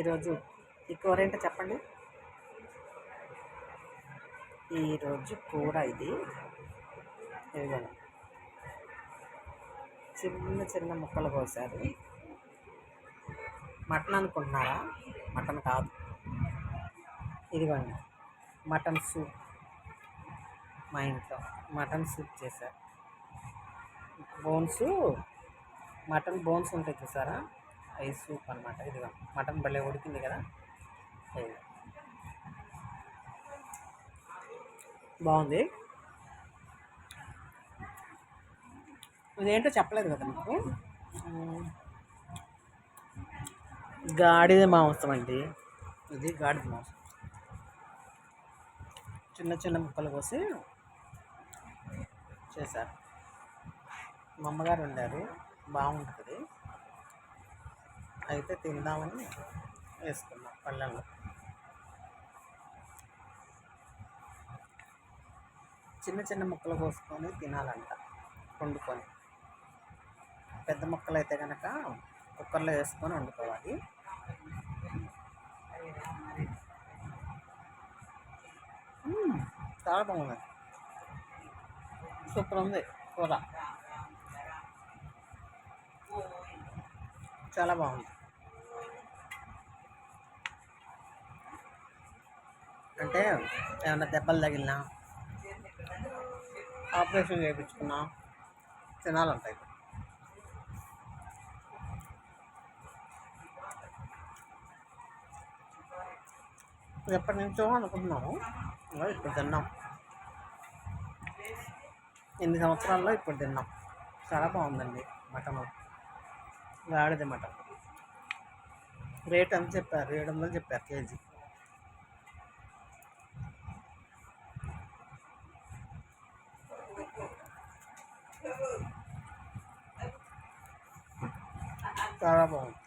ఈరోజు ఈ కూర ఏంటో చెప్పండి. ఈరోజు కూర ఇది. ఇదిగోండి. చిన్న చిన్న ముక్కలు కోసారు. మటన్ అనుకుంటున్నారా? మటన్ కాదు. ఇదిగోండి. Mutton soup. మా ఇంట్లో మటన్ సూప్ చేశారు. బోన్స్ మటన్ బోన్స్ ఉంటాయి చూసారా? అవి సూప్ అనమాట ఇదిగో మటన్ భలే ఉడికింది కదా? ఇదిగో. బాగుంది. ఇదేంటో చెప్పలేదు కదా మీకు? గాడిద మాంసం అండి. ఇది గాడిద మాంసం. చిన్న చిన్న ముక్కలు కోసి చేశారు. మా అమ్మగారు వండారు. బాగుంటుంది. అయితే తిందామని వేసుకున్నాం పళ్ళల్లో. చిన్న చిన్న ముక్కలు కోసుకొని తినాలంట వండుకొని. పెద్ద ముక్కలు అయితే కనుక కుక్కర్లో వేసుకొని వండుకోవాలి. చాలా బాగుంది. సూపర్ ఉంది కూర. చాలా బాగుంది. అంటే ఏమన్నా దెబ్బలు తగిలినా ఆపరేషన్ చేయించుకున్నా తినాలంటాయి ఎప్పటి నుంచో అనుకుంటున్నాము. ఇప్పుడు తిన్నాం. ఎన్ని సంవత్సరాల్లో ఇప్పుడు తిన్నాం. చాలా బాగుందండి మటన్. గాడిద మటన్. రేట్ ఎంత చెప్పారు? ఏడు వందలు చెప్పారు కేజీ. చాలా బాగుంది